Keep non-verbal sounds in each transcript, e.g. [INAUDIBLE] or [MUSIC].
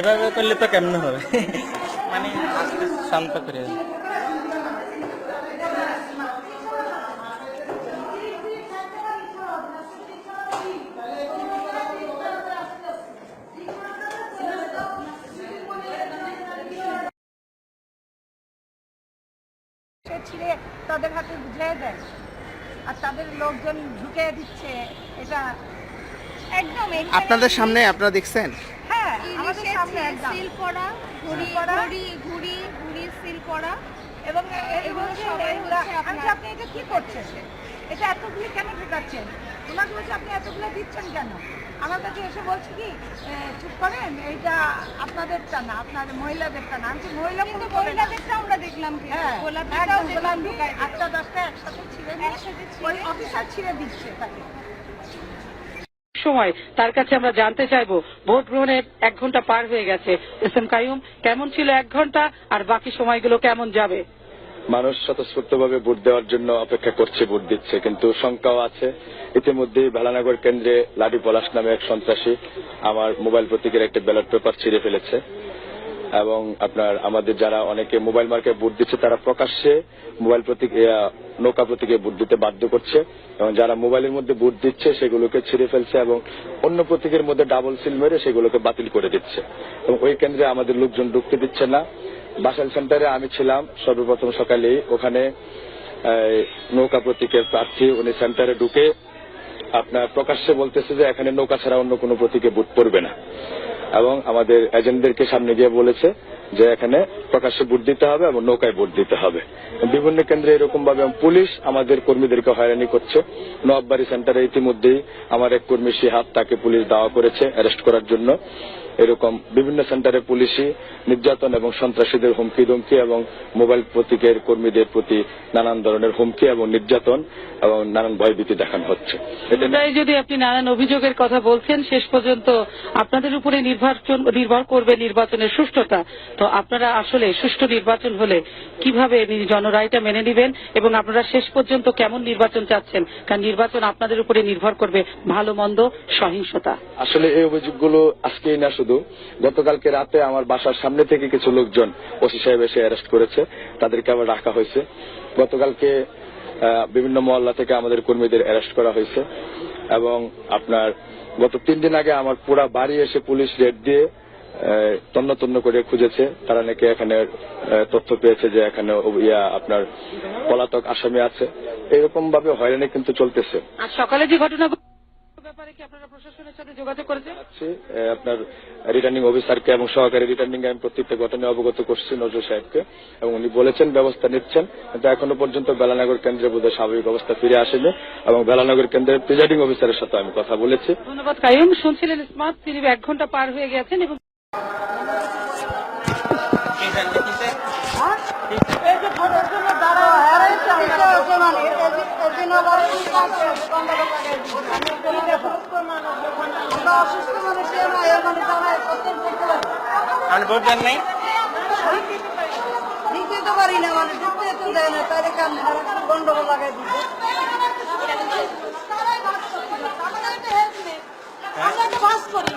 এভাবে করলে তো কেমন হবে? মানে শান্ত করে। ছিঁড়ে তাদের হাতে বুঝিয়ে দেয়। আর তাদের লোকজন ঢুকে দিচ্ছে এটা একদম আপনাদের সামনে আপনারা দেখছেন? হ্যাঁ আমাদের সামনে একদম। সিল করা ঘুড়ি ঘুড়ি ঘুড়ি ঘুড়ি সিল করা। এবং সবাই হচ্ছে আপনি এটা কি করছেন? এটা এতগুলি কেন ঢুকাচ্ছেন? ওনাকে বলছে আপনি এতগুলো দিচ্ছেন কেন? আমার কাছে এসে বলছি কি চুপ করেন এইটা আপনাদেরটা না আপনার মহিলাদেরটা না। আমি মহিলা কিন্তু। মহিলাদেরটা আমরা দেখলাম হ্যাঁ গোলাপি, আটটা দশটা একসাথে ছিঁড়ে একসাথে অফিসার ছিঁড়ে দিচ্ছে তাকে। সময়। তার কাছে আমরা জানতে চাইব, ভোট গ্রহণের এক ঘণ্টা পার হয়ে গেছে। এস এম কাইম কেমন ছিল এক ঘণ্টা আর বাকি সময়গুলো কেমন যাবে? মানুষ স্বতঃস্ফূর্তভাবে ভোট দেওয়ার জন্য অপেক্ষা করছে, ভোট দিচ্ছে, কিন্তু শঙ্কাও আছে। ইতিমধ্যেই ভেলানগর কেন্দ্রে লাডি পলাশ নামে এক সন্ত্রাসী আমার মোবাইল প্রতীকের একটা ব্যালট পেপার ছিঁড়ে ফেলেছে। এবং আপনার, আমাদের যারা অনেকে মোবাইল মার্কে ভোট দিচ্ছে, তারা প্রকাশ্যে মোবাইল প্রতীক নৌকা প্রতীকে ভোট দিতে বাধ্য করছে এবং যারা মোবাইলের মধ্যে ভোট দিচ্ছে সেগুলোকে ছিঁড়ে ফেলছে এবং অন্য প্রতীকের মধ্যে ডাবল সিল মেরে সেগুলোকে বাতিল করে দিচ্ছে। এবং ওই কেন্দ্রে আমাদের লোকজন ঢুকতে দিচ্ছে না। বাসাল সেন্টারে আমি ছিলাম, সর্বপ্রথম সকালে ওখানে নৌকা প্রতীকের প্রার্থী উনি সেন্টারে ঢুকে আপনার প্রকাশ্যে বলতেছে যে এখানে নৌকা ছাড়া অন্য কোনো প্রতীকে ভোট পড়বে না। এবং আমাদের এজেন্টদেরকে সামনে গিয়ে বলেছে যে এখানে প্রকাশ্যে ভোট দিতে হবে এবং নৌকায় ভোট দিতে হবে। বিভিন্ন কেন্দ্রে এরকম ভাবে পুলিশ আমাদের কর্মীদেরকে হয়রানি করছে। নবাবাড়ি সেন্টারে ইতিমধ্যেই আমার এক কর্মী শিহাব তাকে পুলিশ দাওয়া করেছে, অ্যারেস্ট করার জন্য। এরকম বিভিন্ন সেন্টারে পুলিশি নির্যাতন এবং সন্ত্রাসীদের হুমকি ধমকি এবং মোবাইল প্রতীকের কর্মীদের প্রতি নানান ধরনের হুমকি এবং নির্যাতন এবং নানান ভয়ভীতি দেখানো হচ্ছে। যদি আপনি নানান অভিযোগের কথা বলছেন শেষ পর্যন্ত আপনাদের উপরে নির্ভর করবে নির্বাচনের সুষ্ঠুতা। তো আপনারা আসলে সুষ্ঠু নির্বাচন হলে কীভাবে জনরায়টা মেনে নেবেন এবং আপনারা শেষ পর্যন্ত কেমন নির্বাচন চাচ্ছেন? কারণ নির্বাচন আপনাদের উপরে নির্ভর করবে ভালো মন্দ সহিংসতা। আসলে এই অভিযোগগুলো আজকেই না শুধু গতকালকে রাতে আমার বাসার সামনে থেকে কিছু লোকজন ওসি সাহেব এসে অ্যারেস্ট করেছে, তাদেরকে আবার রাখা হয়েছে। গতকালকে বিভিন্ন মহল্লা থেকে আমাদের কর্মীদের অ্যারেস্ট করা হয়েছে এবং আপনার গত তিন দিন আগে আমার পুরা বাড়ি এসে পুলিশ রেড দিয়ে তন্ন তন্ন করে খুঁজেছে। তারা নাকি এখানে তথ্য পেয়েছে যে এখানে ইয়া আপনার পলাতক আসামি আছে। এরকম ভাবে হয়রানি কিন্তু চলতেছে। সকালে যে ঘটনা আপনারা এ, আপনার রিটার্নিং অফিসারকে এবং সহকারী রিটার্নিং আমি প্রত্যেকটা ঘটনায় অবগত করছি নজরুল সাহেবকে এবং উনি বলেছেন ব্যবস্থা নিচ্ছেন কিন্তু এখনও পর্যন্ত বেলানগর কেন্দ্রে বোধহয় স্বাভাবিক অবস্থা ফিরে আসেনি এবং বেলানগর কেন্দ্রের প্রিজাইডিং অফিসারের সাথে আমি কথা বলেছি। ধন্যবাদ কায়ুম শুনছিলেন স্মার্ট তিনি এক ঘণ্টা পার হয়ে গেছেন এবং আমরা আমরা আপনি ভোট দেন নাই? দিতে তো পারি না মানে ঢুকতে তো দেয় না তাদের কান গন্ডগোল লাগাই দিচ্ছে আমরা বাস করি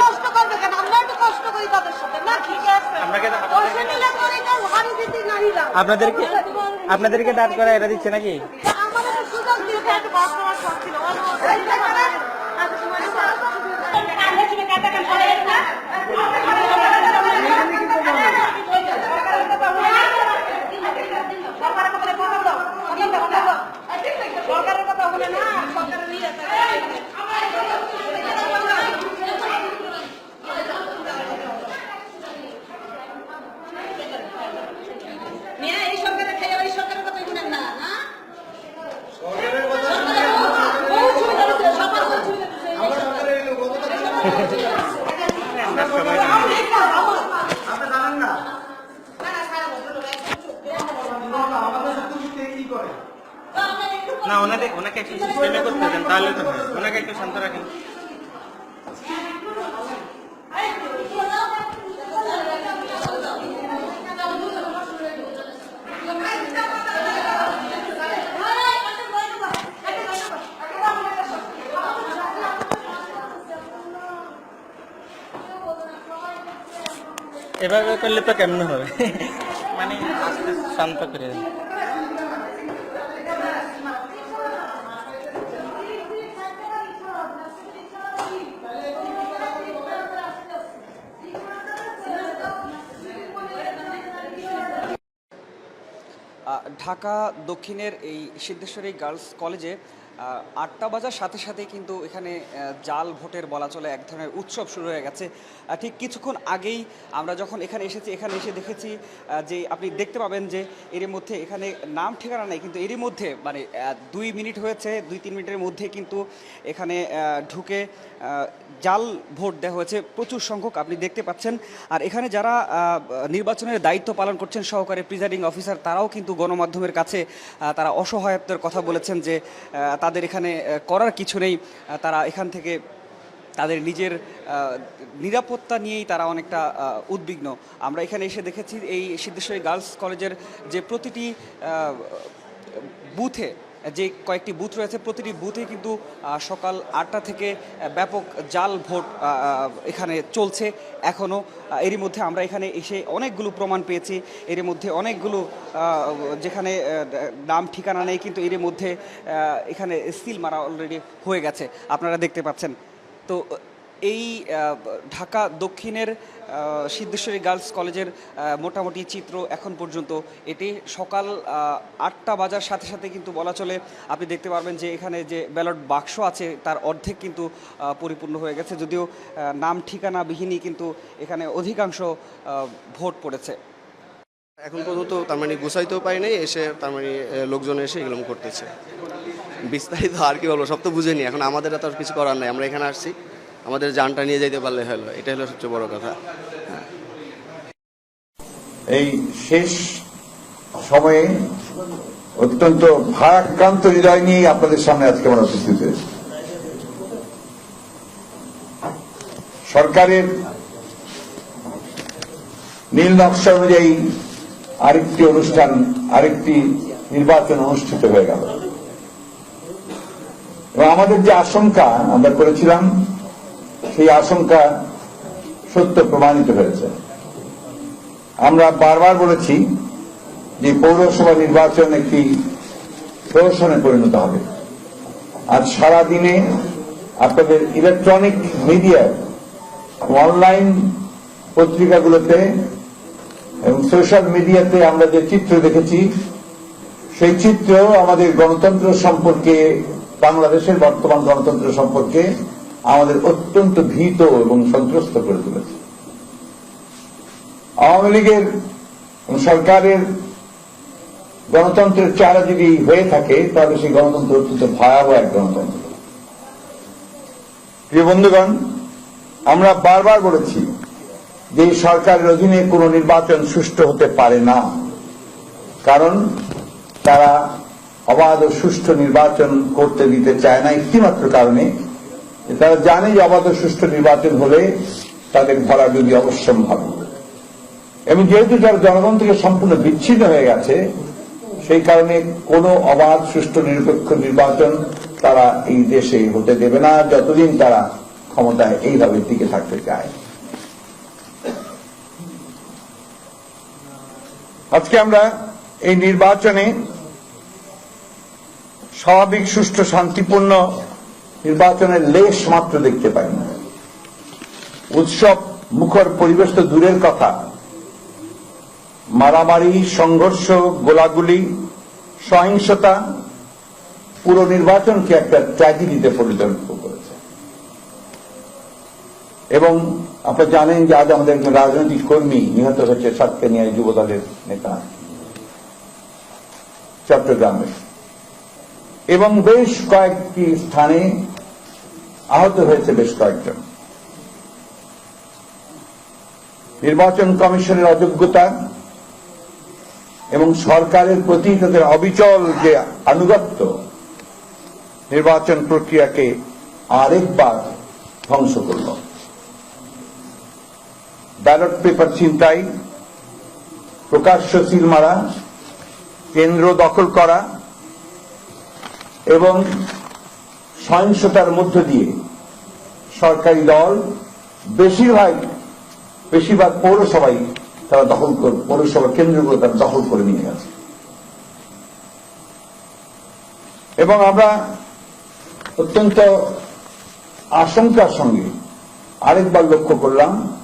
কষ্ট করবে কেন? আমরা একটু কষ্ট করি তাদের সাথে। না ঠিক আছে। আপনাকে তো- পয়সা নিলে করি না হারি দিতে না নিলাম আপনাদেরকে আপনাদেরকে দাঁড় করা এটা দিচ্ছে নাকি আমাদের সুযোগ দিয়ে একটু বাস নেওয়ার শখ ছিল সরকারের কথা বলে না সরকারের নিয়ে মেয়ে এই সরকারের খেয়ে ওই সরকারের কথা শুনেন না না বহুত সুবিধা দিচ্ছে, সবার বহুত সুবিধা দিচ্ছে। আমার- আমার- না, না, সারা বছর একদম চুপ। না ওনাকে ওনাকে একটু সিস্টেমে করতে দেন তাহলে তো ওনাকে একটু শান্ত রাখেন। এভাবে করলে তো কেমন হবে? [LAUGHS] মানে শান্ত করে দেন আহ, ঢাকা দক্ষিণের এই সিদ্ধেশ্বরী গার্লস কলেজে আটটা বাজার, সাথে সাথে কিন্তু এখানে জাল ভোটের বলা চলে, এক ধরনের উৎসব শুরু হয়ে গেছে। ঠিক কিছুক্ষণ আগেই আমরা যখন এখানে এসেছি, এখানে এসে দেখেছি যে আপনি দেখতে পাবেন যে এর মধ্যে এখানে নাম ঠিকানা নেই, কিন্তু এরই মধ্যে মানে দুই মিনিট হয়েছে, দুই তিন মিনিটের মধ্যে কিন্তু এখানে ঢুকে জাল ভোট দেওয়া হয়েছে। প্রচুর সংখ্যক আপনি দেখতে পাচ্ছেন। আর এখানে যারা নির্বাচনের দায়িত্ব পালন করছেন, সহকারী প্রিজাইডিং অফিসার, তারাও কিন্তু গণমাধ্যমের কাছে তারা অসহায়ত্বের কথা বলেছেন যে তাদের এখানে করার কিছু নেই। তারা এখান থেকে তাদের নিজের নিরাপত্তা নিয়েই তারা অনেকটা উদ্বিগ্ন। আমরা এখানে এসে দেখেছি এই সিদ্ধেশ্বরী গার্লস কলেজের যে প্রতিটি বুথে যে কয়েকটি বুথ রয়েছে, প্রতিটি বুথে কিন্তু সকাল আটটা থেকে ব্যাপক জাল ভোট এখানে চলছে এখনও এরই মধ্যে আমরা এখানে এসে অনেকগুলো প্রমাণ পেয়েছি। এর মধ্যে অনেকগুলো যেখানে নাম, ঠিকানা নেই, কিন্তু এর মধ্যে এখানে সিল মারা অলরেডি হয়ে গেছে। আপনারা দেখতে পাচ্ছেন। তো এই ঢাকা দক্ষিণের সিদ্ধেশ্বরী গার্লস কলেজের মোটামুটি চিত্র এখন পর্যন্ত এটি সকাল আটটা বাজার সাথে সাথে কিন্তু বলা চলে। আপনি দেখতে পারবেন যে এখানে যে ব্যালট বাক্স আছে তার অর্ধেক কিন্তু পরিপূর্ণ হয়ে গেছে। যদিও নাম ঠিকানা বিহীনই কিন্তু এখানে অধিকাংশ ভোট পড়েছে। এখন পর্যন্ত তার মানে গুছাইতেও পারি নাই, এসে তার মানে লোকজন এসে এগুলো করতেছে। বিস্তারিত আর কি বলব, সব তো বুঝেনি এখন আমাদের তো আর কিছু করার নাই, আমরা এখানে আসছি। আমাদের যানটা নিয়ে যেতে পারলে হলো এটা হলো সবচেয়ে বড় কথা। এই শেষ সময়ে অত্যন্ত ভারাক্রান্ত হৃদয় নিয়ে আপনাদের সামনে আজকে আমরা উপস্থিত হয়েছি। সরকারের নীল নকশা অনুযায়ী আরেকটি অনুষ্ঠান, আরেকটি নির্বাচন অনুষ্ঠিত হয়ে গেল। এবং আমাদের যে আশঙ্কা আমরা করেছিলাম সেই আশঙ্কা সত্য প্রমাণিত হয়েছে। আমরা বারবার বলেছি যে পৌরসভা নির্বাচন একটি প্রহসনে পরিণত হবে। আজ সারাদিনে আপনাদের ইলেকট্রনিক মিডিয়া অনলাইন পত্রিকাগুলোতে এবং সোশ্যাল মিডিয়াতে আমরা যে চিত্র দেখেছি, সেই চিত্র আমাদের গণতন্ত্র সম্পর্কে, বাংলাদেশের বর্তমান গণতন্ত্র সম্পর্কে আমাদের অত্যন্ত ভীত এবং সন্ত্রস্ত করে তুলেছে। আওয়ামী লীগের সরকারের গণতন্ত্রের চারা যদি হয়ে থাকে, তাহলে সেই গণতন্ত্র অত্যন্ত ভয়াবহ এক গণতন্ত্র। প্রিয় বন্ধুগণ, আমরা বারবার বলেছি যে সরকারের অধীনে কোন নির্বাচন সুষ্ঠু হতে পারে না। কারণ তারা অবাধ ও সুষ্ঠু নির্বাচন করতে দিতে চায় না, একটিমাত্র কারণে তারা জানে যে অবাধ সুষ্ঠু নির্বাচন হলে তাদের ধরা যদি অবশ্যম্ভাবী। এবং যেহেতু যারা জনগণ থেকে সম্পূর্ণ বিচ্ছিন্ন হয়ে গেছে, সেই কারণে কোনো অবাধ, সুষ্ঠু, নিরপেক্ষ নির্বাচন তারা এই দেশে হতে দেবে না, যতদিন তারা ক্ষমতায় এইভাবে টিকে থাকতে চায়। আজকে আমরা এই নির্বাচনে স্বাভাবিক, সুষ্ঠু, শান্তিপূর্ণ নির্বাচনের লেশ মাত্র দেখতে পাই। না উৎসব মুখর পরিবেশ তো দূরের কথা। মারামারি, সংঘর্ষ, গোলাগুলি, সহিংসতা পুরো নির্বাচনকে একটা ট্র্যাজেডিতে পরিণত করেছে। এবং আপনারা জানেন যে আজ আমাদের একজন রাজনৈতিক কর্মী নিহত হয়েছে সাতকানিয়া যুব দলের নেতা। চট্টগ্রামে এবং বেশ কয়েকটি স্থানে আহত হয়েছে বেশ কয়েকজন। নির্বাচন কমিশনের অযোগ্যতা এবং সরকারের প্রতি তাদের অবিচল যে আনুগত্য, নির্বাচন প্রক্রিয়াকে আরেকবার ধ্বংস করল। ব্যালট পেপার ছিনতাই, প্রকাশ্য সিল মারা কেন্দ্র দখল করা এবং সহিংসতার মধ্য দিয়ে সরকারি দল বেশিরভাগ বেশিরভাগ পৌরসভাই তারা দখল করে, পৌরসভা কেন্দ্রগুলো তারা দখল করে নিয়ে গেছে। এবং আমরা অত্যন্ত আশঙ্কার সঙ্গে আরেকবার লক্ষ্য করলাম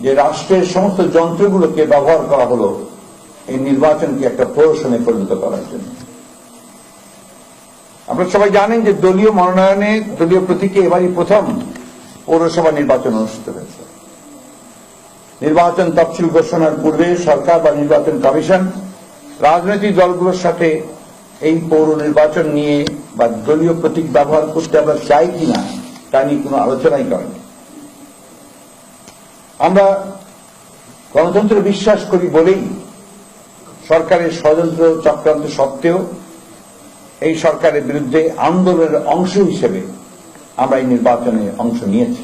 যে রাষ্ট্রের সমস্ত যন্ত্রগুলোকে ব্যবহার করা হলো এই নির্বাচনকে একটা প্রহসনে পরিণত করার জন্য। আপনারা সবাই জানেন যে দলীয় মনোনয়নে দলীয় প্রতীকে এবারই প্রথম পৌরসভা নির্বাচন অনুষ্ঠিত হয়েছে। নির্বাচন তফসিল ঘোষণার পূর্বে সরকার বা নির্বাচন কমিশন রাজনৈতিক দলগুলোর সাথে এই পৌর নির্বাচন নিয়ে বা দলীয় প্রতীক ব্যবহার করতে আমরা চাই কিনা তা নিয়ে কোনো আলোচনাই করেনি। আমরা গণতন্ত্রে বিশ্বাস করি বলেই সরকারের ষড়যন্ত্র চক্রান্ত সত্ত্বেও এই সরকারের বিরুদ্ধে আন্দোলনের অংশ হিসেবে আমরা এই নির্বাচনে অংশ নিয়েছি।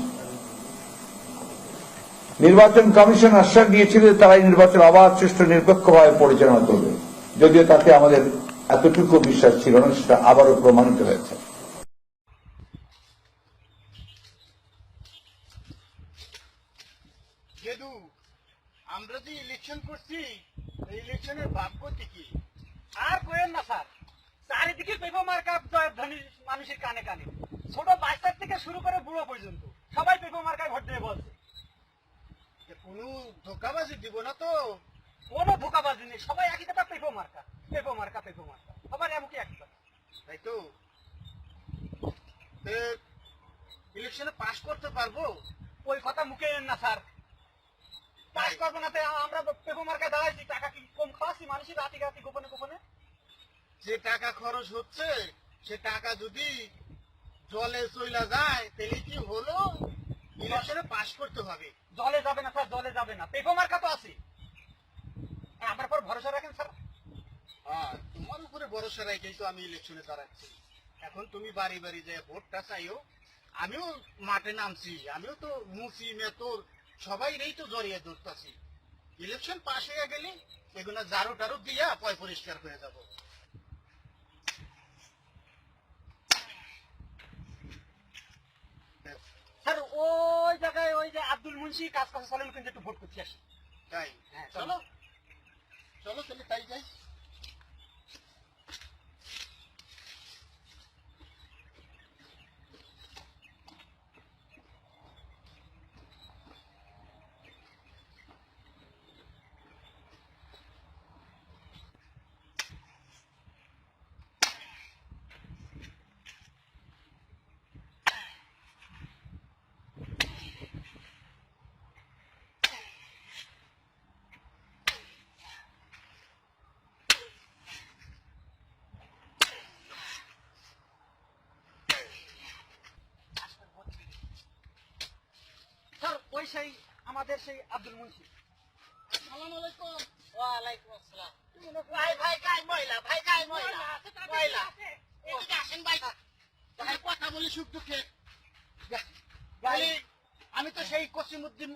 নির্বাচন কমিশন আশ্বাস দিয়েছিল তারা এই নির্বাচন অবাধ সুষ্ঠু নিরপেক্ষভাবে পরিচালনা করবে। যদিও তাতে আমাদের এতটুকু বিশ্বাস ছিল না, সেটা আবারও প্রমাণিত হয়েছে। আমরা যে ইলেকশন করছি ইলেকশনের ভাবগতি কি? আর কোয়েন না, স্যার। চারিদিকে পেপো মার্কা মানুষের কানে কানে। ছোট বাচ্চার থেকে শুরু করে বুড়ো পর্যন্ত। সবাই পেপো মার্কায় ভোট দিয়ে বলছে। কোনো ধোকাবাজি দিব না তো। কোনো ধোকাবাজি নেই। সবাই একই কথা পেপো মার্কা পেপো মার্কা পেপো মার্কা। সবার এমনকি একটা তাই তো? ইলেকশনে পাশ করতে পারব? ওই কথা মুখে এন না স্যার। পাস করব না আমরা পেপো মার্কা দাঁড়াইছি। টাকা কি কম খাওয়াচ্ছি মানুষের রাতি রাতি গোপনে গোপনে? যে টাকা খরচ হচ্ছে সে টাকা যদি জলে চইলা যায় তাহলে কি হলো? ইলেকশনে পাস করতে হবে। জলে যাবে না স্যার জলে যাবে না। পেপো মার্কা তো আছে। আমার পর ভরসা রাখেন স্যার। হ্যাঁ তোমার উপরে ভরসা রেখেই তো আমি ইলেকশনে দাঁড়াচ্ছি। এখন তুমি বাড়ি বাড়ি যে ভোটটা চাইও আমিও মাঠে নামছি আমিও তো মুসি মেতর সবাই রেই তো জড়িয়ে ধরতেছি। ইলেকশন পাশ হয়ে গেলে এগুলো জারু টারু দিয়া পয় পরিষ্কার হয়ে যাব স্যার ওই জায়গায় ওই যে আব্দুল মুন্সি কাজ কাছে চলেন কিন্তু একটু ভোট করতে আসি। তাই? হ্যাঁ চলো। চলো তাহলে তাই যাই স্যার ওই সেই আমাদের সেই আব্দুল মুন্সি। আসসালামু আলাইকুম ওয়ালাইকুম আসসালাম ভাই ভাই কাই মহিলা ভাই কাই মহিলা মহিলা এদিকে আসেন ভাই। ভাই কথা বলি সুখ দুঃখে। ভাই আমি তো সেই কসিমুদ্দিন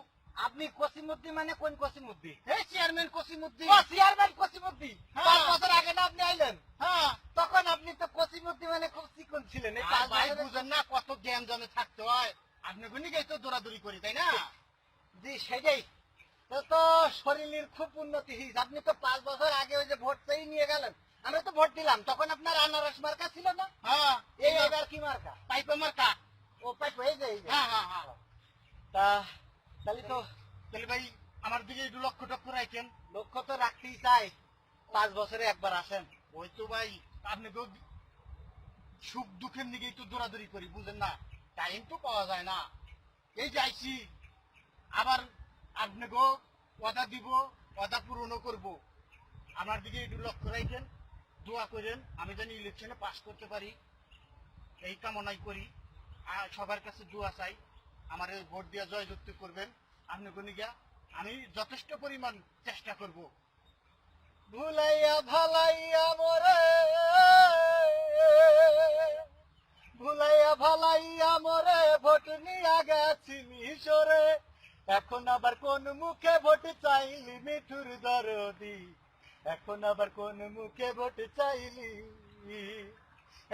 আপনি কসিমুদ্দিন মানে কোন কসিমুদ্দিন? এই চেয়ারম্যান কসিমুদ্দিন। চেয়ারম্যান কসিমুদ্দিন। পাঁচ বছর আগে না আপনি আইলেন। হ্যাঁ। তখন আপনি তো কসিমুদ্দিন মানে খুব চিকন ছিলেন। ভাই বুঝেন না কত জ্ঞান জনে থাকতে হয়। আপনি তো দৌড়াদৌড়ি করি তাই না? জি সেটাই। তো তো শরীরের খুব উন্নতি হয়েছে। আপনি তো পাঁচ বছর আগে ওই যে ভোট চাই নিয়ে গেলেন। আমরা তো ভোট দিলাম। তখন আপনার আনারস মার্কা ছিল না? হ্যাঁ। এই এবার কি মার্কা? পাইপে মার্কা। ও পাইপ এই যে হ্যাঁ হ্যাঁ হ্যাঁ। তা তাহলে তো তাহলে ভাই আমার দিকে একটু লক্ষ্য টক্ষ্য রাখেন লক্ষ্য তো রাখতেই চাই। পাঁচ বছরে একবার আসেন। ওই তো ভাই আপনি তো সুখ দুঃখের দিকে একটু দৌড়াদৌড়ি করি বুঝেন না? টাইম তো পাওয়া যায় না। এই যাইছি আবার আপনাকেও কথা দিব কথা পূরণও করব। আমার দিকে একটু লক্ষ্য রাখেন, দোয়া করেন, আমি জানি ইলেকশনে পাশ করতে পারি, এই কামনাই করি। আর সবার কাছে দোয়া চাই, আমার ভোট দিয়ে জয়যুক্ত করবেন। আপনি কোন গিয়া আমি যথেষ্ট পরিমাণ চেষ্টা করব। ভুলাইয়া ভালাইয়া এখন আবার কোন মুখে ভোট চাইলি মিঠুর দরদি? এখন আবার কোন মুখে ভোট চাইলি?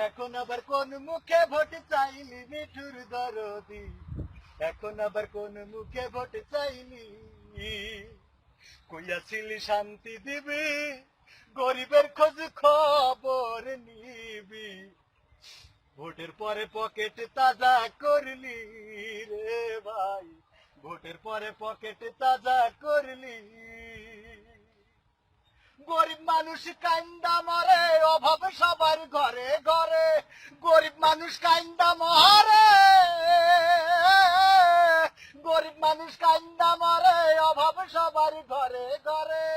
এখন আবার কোন মুখে ভোট চাইলি মিঠুর দরদি? এখন আবার কোন মুখে ভোট চাইলি? কইয়াছিলি শান্তি দিবি? গরিবের খোঁজ খবর নিবি? ভোটের পরে পকেট তাজা করলি রে ভাই। ভোটের পরে পকেট তাজা করলি। গরিব মানুষ কান্দা মরে, অভাব সবার ঘরে ঘরে। গরিব মানুষ কান্দা মরে, গরিব মানুষ কান্দা মরে, অভাব সবার ঘরে ঘরে।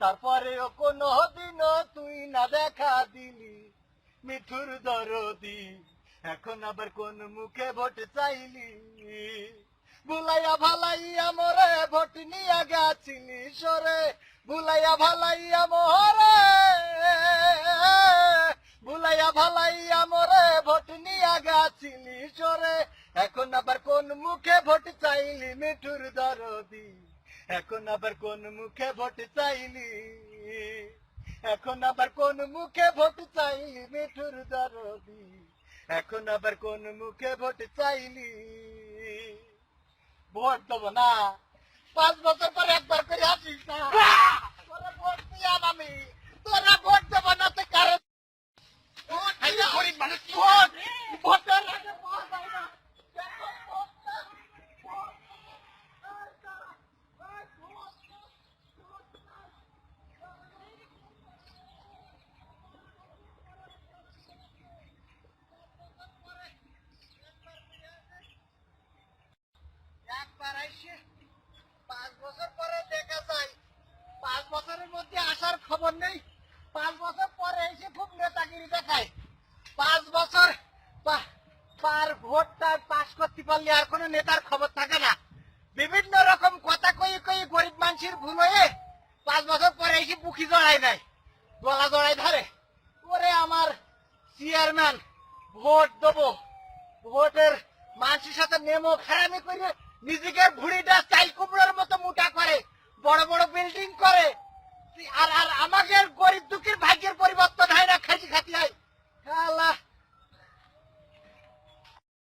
তারপরেও কোনো দিনও তুই না দেখা দিলি। মিঠুর দরদি, এখন আবার কোন মুখে ভোট চাইলি? বুলাইয়া ভালাইয়া মোরে, ভোট নিয়ে গেছিলি সরে। বুলাইয়া ভালাইয়া মোরে, বুলাইয়া ভালাইয়া মোরে, ভোট নিয়ে গেছিলি সরে। এখন আবার কোন মুখে ভোট চাইলি মিঠুর দরদি? এখন আবার কোন মুখে ভোট চাইলি? এখন আবার কোন মুখে ভোট চাইলি মিঠুর দরদি? এখন আবার কোন মুখে ভোট চাইলি? ভোট দেবো না। পাঁচ বছর পর একবার করে আসিস না তোরা ভোট দিয়াম আমি তোরা ভোট দেবো না তো কারণ ভোট খাইলে গরিব মানুষ ভোট ভোটের আগে পাওয়া যায় না এখন ভোট দে, ভোট দে। এই তারা, এই ভোট দে, ভোট দে। একবার আইসে পাঁচ বছর পরে দেখা যায় পাঁচ বছরের মধ্যে আসার খবর নেই পাঁচ বছর পরে এসে খুব নেতাগিরি দেখায় পাঁচ বছর পা- পার ভোটটা পাস করতে পারলে আর কোনো নেতার খবর থাকে না। বিভিন্ন রকম কথা কই কই গরিব মানুষের ভুল হয়ে পাঁচ বছর পরে এসে বুকি জড়াই নাই গলা জড়াই ধরে। ওরে আমার চেয়ারম্যান ভোট দেবো। ভোটের মানুষের সাথে নেমো খারামি